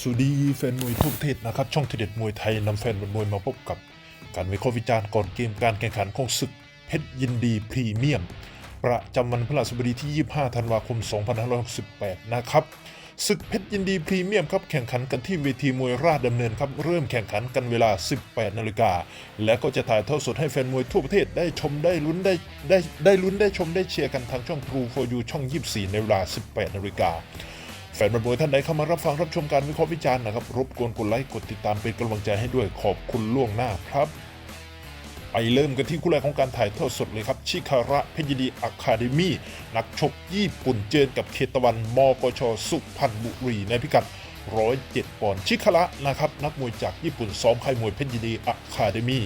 สวัสดีแฟนมวยทั่วประเทศนะครับ ช่องทีเด็ดมวยไทยนำแฟนมวยมาพบกับ การวิเคราะห์วิจารณ์ก่อนเกมการแข่งขันของศึกเพชรยินดีพรีเมียม ประจำวันพฤหัสบดีที่ 25 ธันวาคม 2568 นะครับศึกเพชรยินดีพรีเมียมครับแข่งขันกันที่เวทีมวยราชดำเนินครับเริ่มแข่งขันกันเวลา 18 นาฬิกาและก็จะถ่ายทอดสดให้แฟนมวยทั่วประเทศได้ชมได้ลุ้นได้ได้ได้ลุ้นได้ชมได้เชียร์กันทางช่อง True for You ช่อง 24 ในเวลา 18 นาฬิกา แฟนบอลมวยท่านใดเข้ามารับฟังรับชมการวิเคราะห์วิจารณ์นะครับ รบกวนกดไลค์กดติดตามเป็นกำลังใจให้ด้วยขอบคุณล่วงหน้าครับไปเริ่มกันที่คู่แรกของการถ่ายทอดสดเลยครับ ชิคาระเพชรยิดีอะคาเดมี่นักชกญี่ปุ่นเจอกับเคตะวันมกชสุพรรณบุรีในพิกัด 107 ปอนด์ชิคาระนะครับ นักมวยจากญี่ปุ่นซ้อมค่ายมวยเพชรยิดีอะคาเดมี่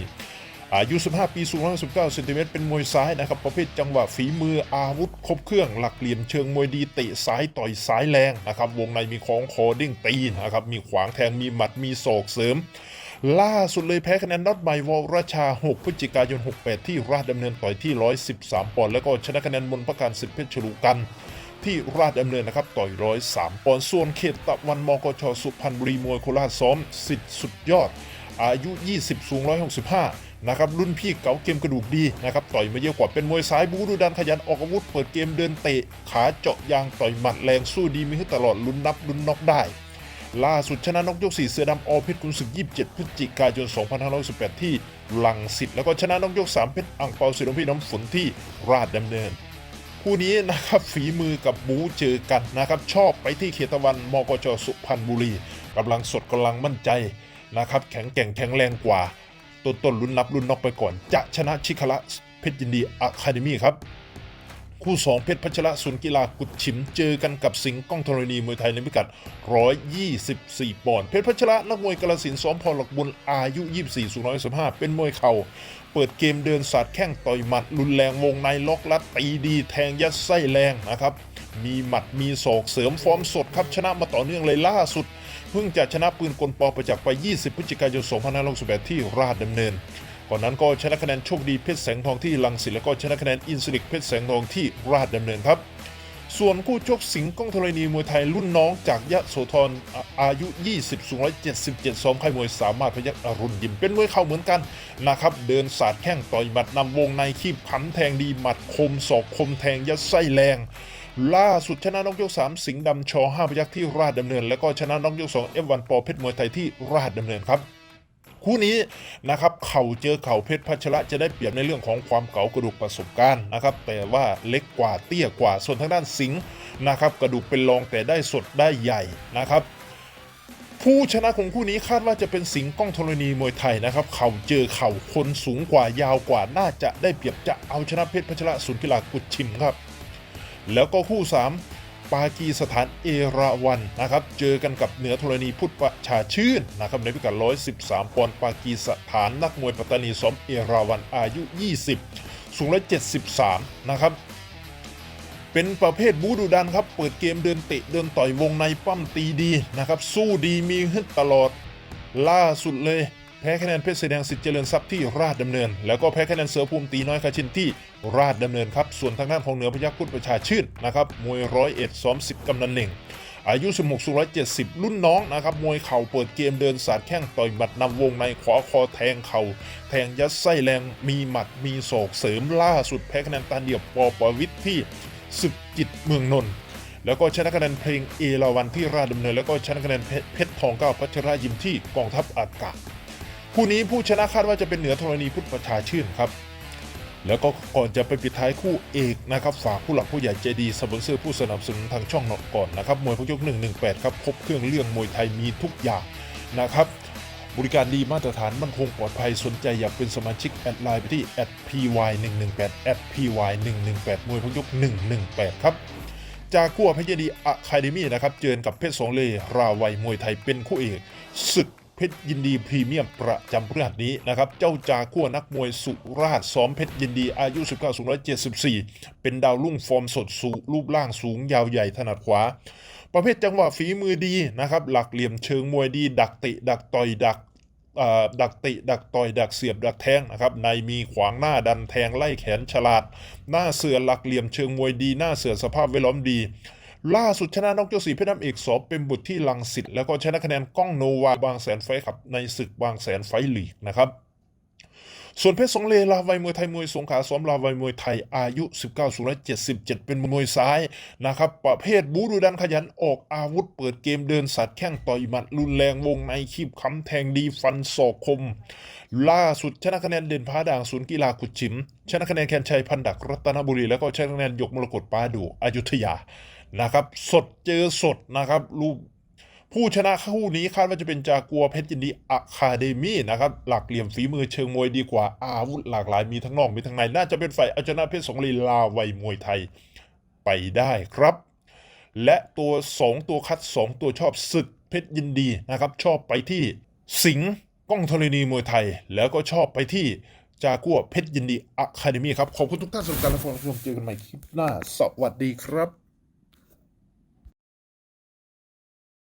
อายุ 15 ปีสูง119เซนติเมตรเป็นมวยซ้ายนะครับ ประเภทจังหวะฝีมืออาวุธ ครบเครื่องหลักเหลี่ยมเชิงมวยดีเตะซ้ายต่อยซ้ายแรงนะครับ วงในมีของคอเด้งตีนนะครับ มีขวางแทงมีหมัดมีศอกเสริม ล่าสุดเลยแพ้คะแนนน็อตใหม่วอลราชา 6 พฤศจิกายน 68 ที่ราชดำเนินต่อยที่ 113 ปอนด์แล้วก็ชนะคะแนนมนต์ประการสิทธิเพชรฉลูกันที่ราชดำเนินนะครับต่อย103ปอนด์ส่วนเขตตะวันมกชสุพรรณบุรีมวยโคราชซ้อมสิทธิ์สุดยอด อายุ 20 สูง 165 นะครับรุ่นพี่เก๋าเกมกระดูกดีนะครับต่อยมาเยอะกว่าเป็นมวยซ้ายบูดูดันขยันออกอาวุธเปิดเกมเดินเตะขาเจาะยางต่อยหมัดแรงสู้ดีมีให้ตลอดลุ้นนับลุ้นน็อกได้ ล่าสุดชนะนกยก4เสือดำอเพชรกุนศึก 27 พฤศจิกายน 2518 ที่ลังสิตแล้วก็ชนะนกยก3เพชรอ่างเปาสิลพี่น้ำฝนที่ราชดำเนินคู่นี้นะครับฝีมือกับบูเจอกันนะครับชอบไปที่เขตวันมกจสุพรรณบุรีกำลังสดกำลังมั่นใจนะครับแข็งแกร่งแข็งแรงกว่า ต้นต้นลุ้นนับลุ้นน็อกไปก่อน จะชนะชิคาระเพชรยินดีอะคาเดมี่ครับ คู่ 2 เพชรพัชระศูนย์กีฬากุดฉิมเจอกันกับสิงห์ก้องธรณีมวยไทยในพิกัด 124 ปอนด์เพชรพัชระนักมวยกาลสินซ้อมพอหลักบุญอายุ 24 สูง115 เป็นมวยเข่า เปิดเกมเดินสาดแข้งต่อยหมัด รุนแรงวงในล็อกลัดตีดี แทงยัดไส้แรงนะครับมีหมัดมีศอกเสริมฟอร์มสดครับชนะมาต่อเนื่องเลยล่าสุด เพิ่งจะชนะปืนกลปอประจักษ์ไป 20 พฤศจิกายน 2568 ที่ราชดำเนิน ก่อนนั้นก็ชนะคะแนนโชคดีเพชรแสงทองที่ลังสิตแล้วก็ชนะคะแนนอินสุลิกเพชรแสงทองที่ราชดำเนินครับ ส่วนคู่ชกสิงห์ก้องธรณีมวยไทยรุ่นน้องจากยะโสธรอาอายุ 20สูง177ซ้อมค่ายมวยสามารถพยักอรุณยิมเป็นมวยเข่าเหมือนกันนะครับเดินสาดแข้งต่อยหมัดนำวงในขีบพันแทงดีหมัดคมศอกคมแทงยัดไส้แรง ล่าสุดชนะน้องยก 3 สิงห์ดำชอ5พยักที่ราชดำเนิน แล้วก็ชนะน้องยก 2 F1 ปอเพชรมวยไทยที่ราชดำเนินครับคู่นี้นะครับเข่าเจอเข่าเพชรพัชระจะได้เปรียบในเรื่องของความเก๋ากระดูกประสบการณ์นะครับแต่ว่าเล็กกว่าเตี้ยกว่าส่วนทางด้านสิงห์นะครับกระดูกเป็นรองแต่ได้สดได้ใหญ่นะครับผู้ชนะของคู่นี้คาดว่าจะเป็นสิงห์ก้องธรณีมวยไทยนะครับ เข่าเจอเข่าคนสูงกว่ายาวกว่าน่าจะได้เปรียบจะเอาชนะเพชรพัชระสุนกีฬากุดชิมครับ แล้วก็คู่ 3 ปากีสถานเอราวันนะครับ เจอกันกับเหนือธรณีพุทธประชาชื่นนะครับในพิกัด 113 ปอนด์ปากีสถานนักมวยปัตตานีซ้อมเอราวันอายุ 20 สูง 173 นะครับเป็นประเภทบูดูดันครับ เปิดเกมเดินเตะเดินต่อยวงในปั้มตีดีนะครับ สู้ดีมีฮึดตลอดล่าสุดเลย แพ้คะแนนเพชรแสดงสิทธิ์เจริญทรัพย์ที่ราชดำเนิน แล้วก็แพ้คะแนนเสือภูมิตีน้อยคาชินที่ราชดำเนินครับ ส่วนทางด้านของเหนือพยัคฆ์พุทธประชาชื่นนะครับมวยร้อยเอ็ดซ้อมสิบกำนันหนึ่งอายุ 16สูง170 รุ่นน้องนะครับ มวยเข่าเปิดเกมเดินสาดแข้งต่อยหมัดนำวงในขวาคอแทงเข่าแทงยัดไส้แรงมีหมัดมีศอกเสริมล่าสุดแพ้คะแนนตาเดียบปอปวิทที่ศึกจิตเมืองนนท์แล้วก็ชนะคะแนนเพลงเอราวันที่ราชดำเนิน แล้วก็ชนะคะแนนเพชรเพชรทองเก้าพัชรายิมที่กองทัพอากาศ คู่นี้ผู้ชนะคาดว่าจะเป็นเหนือธรณีพุทธประชาชื่นครับ แล้วก็ก่อนจะไปปิดท้ายคู่เอกนะครับฝากผู้หลักผู้ใหญ่ใจดีสปอนเซอร์ผู้สนับสนุนทางช่องนอกก่อนนะครับมวยพกยก 118 ครับครบเครื่องเรื่องมวยไทยมีทุกอย่างนะครับบริการดีมาตรฐานมั่นคงปลอดภัยสนใจอยากเป็นสมาชิก แอดไลน์ไปที่ @py 118 @py 118 มวยพกยก 118 ครับ จากคู่อภัยดีอะคาเดมี่นะครับ เจอกับเพชรสองเลราวัยมวยไทยเป็นคู่เอกศึก เพชรยินดีพรีเมียมประจำพฤหัสนี้นะครับ เจ้าจากัวนักมวยสุราษฎร์ซ้อมเพชรยินดีอายุ 19สูง174 เป็นดาวรุ่งฟอร์มสดสูงรูปร่างสูงยาวใหญ่ถนัดขวา ประเภทจังหวะฝีมือดีนะครับหลักเหลี่ยมเชิงมวยดี ดักติดักต่อยดักดักติดักต่อยดักเสียบดักแทงนะครับในมีขวางหน้าดันแทงไล่แขนฉลาด หน้าเสือหลักเหลี่ยมเชิงมวยดี หน้าเสือสภาพแวดล้อมดี ล่าสุดชนะนกเจ้าสีเพชรน้ำเอกสอบเป็นบุตรที่ลังสิตแล้วก็ชนะคะแนนก้องโนวาบางแสนไฟท์ครับในศึกบางแสนไฟลีกนะครับส่วนเพชรสองเลลาวัยมวยไทยมวยสงขาซ้อมลาวัยมวยไทยอายุ 19สูง177 เป็นมวยซ้ายนะครับ ประเภทบูดูดันขยันออกอาวุธเปิดเกมเดินสัตว์แข้งต่อยหมัดรุนแรงวงในคีบค้ำแทงดีฟันศอกคม ล่าสุดชนะคะแนนเด่นพาด่างศูนย์กีฬากุดฉิม ชนะคะแนนแคนชัยพันดักรัตนบุรี แล้วก็ชนะคะแนนยกมรกตปาดูอยุธยา นะครับ สดเจอสดนะครับรูปผู้ชนะคู่นี้คาดว่าจะเป็นจากัวเพชรยินดีอะคาเดมี่นะครับหลักเหลี่ยมฝีมือเชิงมวยดีกว่าอาวุธหลากหลายมีทั้งนอกมีทั้งในน่าจะเป็นฝ่ายเอาชนะเพชรสงลีลาวัยมวยไทยไปได้ครับ และตัว 2 ตัวคัด 2 ตัวชอบศึกเพชรยินดีนะครับชอบไปที่สิงห์ก้องธรณีมวยไทย แล้วก็ชอบไปที่จากัวเพชรยินดีอะคาเดมี่ครับขอบคุณทุกท่านสำหรับการรับฟังรับชมเจอกันใหม่คลิปหน้าสวัสดีครับ